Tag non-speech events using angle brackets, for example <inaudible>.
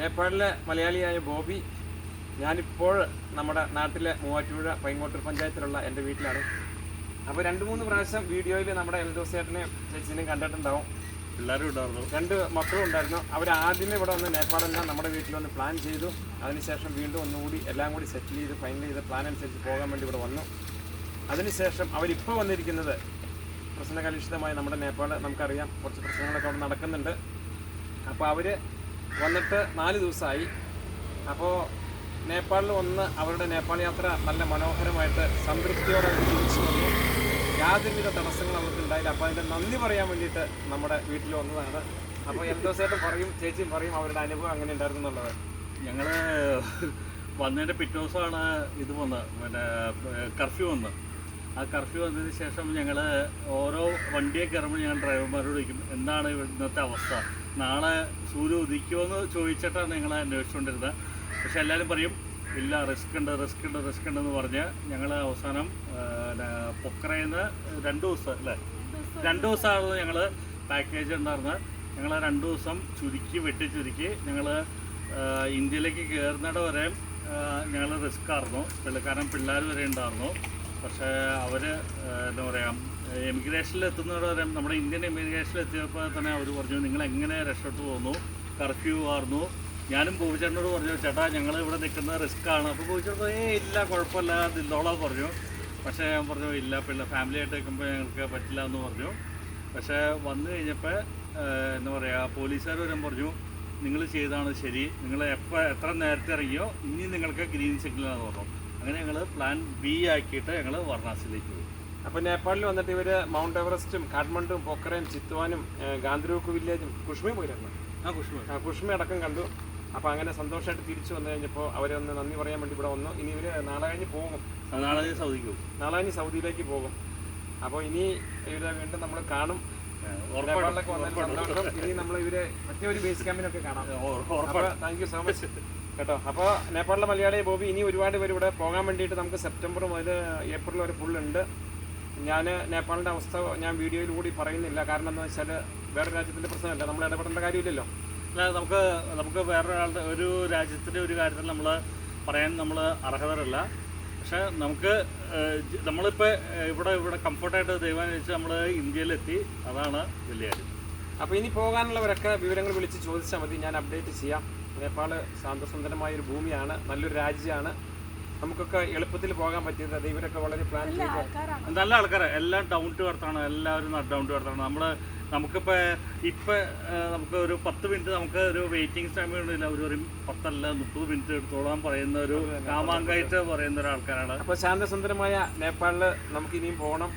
നേപ്പാളിലെ മലയാളിയായ ബോബി ഞാനിപ്പോൾ നമ്മുടെ നാട്ടിലെ മൂവാറ്റുപുഴ പൈങ്ങോട്ടൂർ പഞ്ചായത്തിലുള്ള എന്റെ വീട്ടിലാണ്. അപ്പോൾ രണ്ട് മൂന്ന് പ്രാവശ്യം വീഡിയോയിൽ നമ്മുടെ എൽദോസേട്ടനെയും ചേച്ചിനെയും കണ്ടിട്ടുണ്ടാവും. എല്ലാവരും ഉണ്ടായിരുന്നു. രണ്ട് മക്കളും ഉണ്ടായിരുന്നു. അവർ ആദ്യമേ ഇവിടെ വന്ന് നേപ്പാളെല്ലാം നമ്മുടെ വീട്ടിൽ വന്ന് പ്ലാൻ ചെയ്തു. അതിനുശേഷം വീണ്ടും ഒന്നുകൂടി എല്ലാം കൂടി സെറ്റിൽ ചെയ്ത് ഫൈനൽ ചെയ്ത് പ്ലാൻ അനുസരിച്ച് പോകാൻ വേണ്ടി ഇവിടെ വന്നു. അതിനുശേഷം അവരിപ്പോൾ വന്നിരിക്കുന്നത് പ്രശ്നകലുഷിതമായി നമ്മുടെ നേപ്പാൾ നമുക്കറിയാം കുറച്ച് പ്രശ്നങ്ങളൊക്കെ അവിടെ നടക്കുന്നുണ്ട്. അപ്പോൾ അവർ വന്നിട്ട് നാല് ദിവസമായി. അപ്പോൾ നേപ്പാളിൽ വന്ന് അവരുടെ നേപ്പാൾ യാത്ര നല്ല മനോഹരമായിട്ട് സംതൃപ്തിയോടെ തിരിച്ചു വന്നു. യാതൊരുവിധ തടസ്സങ്ങളും അവർക്ക് ഉണ്ടായില്ല. അപ്പോൾ അതിന്റെ നന്ദി പറയാൻ വേണ്ടിയിട്ട് നമ്മുടെ വീട്ടിൽ വന്നതാണ്. അപ്പോൾ എന്തോ ചേട്ടൻ പറയും ചേച്ചിയും പറയും അവരുടെ അനുഭവം അങ്ങനെ ഉണ്ടായിരുന്നു എന്നുള്ളത്. ഞങ്ങൾ വന്നതിന്റെ പിറ്റേ ദിവസമാണ് ഇത് വന്നത് പിന്നെ കർഫ്യൂ വന്ന്. ആ കർഫ്യൂ വന്നതിന് ശേഷം ഞങ്ങൾ ഓരോ വണ്ടിയെ കയറുമ്പോൾ ഞങ്ങൾ ഡ്രൈവർമാരോട് ചോദിക്കും എന്താണ് ഇന്നത്തെ അവസ്ഥ? നാളെ സൂര്യ ഉദിക്കുമെന്ന് ചോദിച്ചിട്ടാണ് നിങ്ങൾ അന്വേഷിച്ചുകൊണ്ടിരുന്നത് പക്ഷെ എല്ലാവരും പറയും ഇല്ല റിസ്ക് ഉണ്ട് റിസ്ക് ഉണ്ട് റിസ്ക് ഉണ്ടെന്ന് പറഞ്ഞ് ഞങ്ങൾ അവസാനം പൊക്കറയിൽ നിന്ന് രണ്ട് ദിവസം അല്ലേ? രണ്ട് ദിവസമായിരുന്നു ഞങ്ങൾ പാക്കേജ് ഉണ്ടായിരുന്നത് ഞങ്ങൾ രണ്ട് ദിവസം ചുരുക്കി വെട്ടി ചുരുക്കി ഞങ്ങൾ ഇന്ത്യയിലേക്ക് കയറുന്നിട വരെ ഞങ്ങൾ റിസ്ക് ആയിരുന്നു കാരണം പിള്ളേർ വരെ ഉണ്ടായിരുന്നു. പക്ഷേ അവർ എന്താ പറയുക എമിഗ്രേഷനിൽ എത്തുന്നവരെ പറയാം നമ്മുടെ ഇന്ത്യൻ എമിഗ്രേഷനിൽ എത്തിയപ്പോൾ തന്നെ അവർ പറഞ്ഞു നിങ്ങൾ എങ്ങനെ രക്ഷപ്പെട്ടു പോകുന്നു കർഫ്യൂ ആയിരുന്നു ഞാനും ബോബിച്ചേട്ടനോട് പറഞ്ഞു ചേട്ടാ ഞങ്ങൾ ഇവിടെ നിൽക്കുന്ന റിസ്ക് ആണ്. അപ്പോൾ ബോബിച്ചേട്ടൻ ഏ ഇല്ല കുഴപ്പമില്ല നിന്നോളാം പറഞ്ഞു. പക്ഷേ ഞാൻ പറഞ്ഞു ഇല്ല പിന്നെ ഫാമിലി ആയിട്ട് നിൽക്കുമ്പോൾ ഞങ്ങൾക്ക് പറ്റില്ല എന്ന് പറഞ്ഞു. പക്ഷേ വന്നു കഴിഞ്ഞപ്പോൾ എന്താ പറയുക പോലീസുകാർ വരാൻ പറഞ്ഞു നിങ്ങൾ ചെയ്താണ് ശരി നിങ്ങൾ എപ്പോൾ എത്ര നേരത്തെ ഇറങ്ങിയോ ഇനി നിങ്ങൾക്ക് ഗ്രീൻ സിഗ്നലാണെന്ന് പറഞ്ഞു. അങ്ങനെ ഞങ്ങൾ പ്ലാൻ ബി ആക്കിയിട്ട് ഞങ്ങൾ വാരണാസിയിലേക്ക് പോയി. അപ്പോൾ നേപ്പാളിൽ വന്നിട്ട് ഇവർ മൗണ്ട് എവറസ്റ്റും കാഠ്മണ്ഡും പൊക്കറയും ചിത്വാനും ഗാന്ധിരൂക്ക് വില്ലേജും കുഷ്മയും പോയിരുന്നു. ആ കുഷ്മ. ആ, കുഷ്മ അടക്കം കണ്ടു. അപ്പോൾ അങ്ങനെ സന്തോഷമായിട്ട് തിരിച്ചു വന്നു കഴിഞ്ഞപ്പോൾ അവരൊന്ന് നന്ദി പറയാൻ വേണ്ടി ഇവിടെ വന്നു. ഇനി ഇവർ നാളെ കഴിഞ്ഞ് പോകും. നാളെ കഴിഞ്ഞ് സൗദിക്ക് പോകും. നാളെ കഴിഞ്ഞ് സൗദിയിലേക്ക് പോകും. അപ്പോൾ ഇനി ഇവരെ വീണ്ടും നമ്മൾ കാണും. <laughs> കേട്ടോ. അപ്പോൾ നേപ്പാളിലെ മലയാളി ബോബി ഇനി ഒരുപാട് പേര് ഇവിടെ പോകാൻ വേണ്ടിയിട്ട് നമുക്ക് സെപ്റ്റംബർ മുതൽ ഏപ്രിൽ വരെ ഫുള്ളുണ്ട് ഞാൻ നേപ്പാളിന്റെ അവസ്ഥ ഞാൻ വീഡിയോയിൽ കൂടി പറയുന്നില്ല. കാരണം എന്താ വെച്ചാൽ വേറെ രാജ്യത്തിന്റെ പ്രശ്നമല്ല. നമ്മൾ ഇടപെടേണ്ട കാര്യമില്ലല്ലോ. അല്ല നമുക്ക് നമുക്ക് വേറൊരാളുടെ ഒരു രാജ്യത്തിന്റെ ഒരു കാര്യത്തിൽ നമ്മൾ പറയാൻ നമ്മൾ അർഹതരല്ല. പക്ഷെ നമുക്ക് നമ്മളിപ്പോൾ ഇവിടെ ഇവിടെ കംഫർട്ടായിട്ട് ദൈവം വെച്ച് നമ്മൾ ഇന്ത്യയിലെത്തി. അതാണ് വലിയ കാര്യം. അപ്പോൾ ഇനി പോകാനുള്ളവരൊക്കെ വിവരങ്ങൾ വിളിച്ച് ചോദിച്ചാൽ മതി. ഞാൻ അപ്ഡേറ്റ് ചെയ്യാം. നേപ്പാൾ ശാന്തസുന്ദരമായ ഒരു ഭൂമിയാണ്. നല്ലൊരു രാജ്യമാണ്. നമുക്കൊക്കെ എളുപ്പത്തിൽ പോകാൻ പറ്റിയത് അത് ഇവരൊക്കെ വളരെ പ്ലാൻ ചെയ്ത് നല്ല ആൾക്കാരെ. എല്ലാം ഡൗൺ ടു എർത്താണ് എല്ലാവരും ഡൗൺ ടു എർത്താണ് നമ്മൾ നമുക്കിപ്പോൾ ഇപ്പം നമുക്ക് ഒരു പത്ത് മിനിറ്റ് നമുക്ക് ഒരു വെയിറ്റിംഗ് ടൈം ഇല്ല ഒരു ഒരു പത്തല്ല മുപ്പത് മിനിറ്റ് എടുത്തോളാൻ പറയുന്ന ഒരു കാമാങ്കായിട്ട് പറയുന്ന ഒരാൾക്കാരാണ്. അപ്പോൾ ശാന്തസുന്ദരമായ നേപ്പാളിൽ നമുക്ക് ഇനിയും പോകണം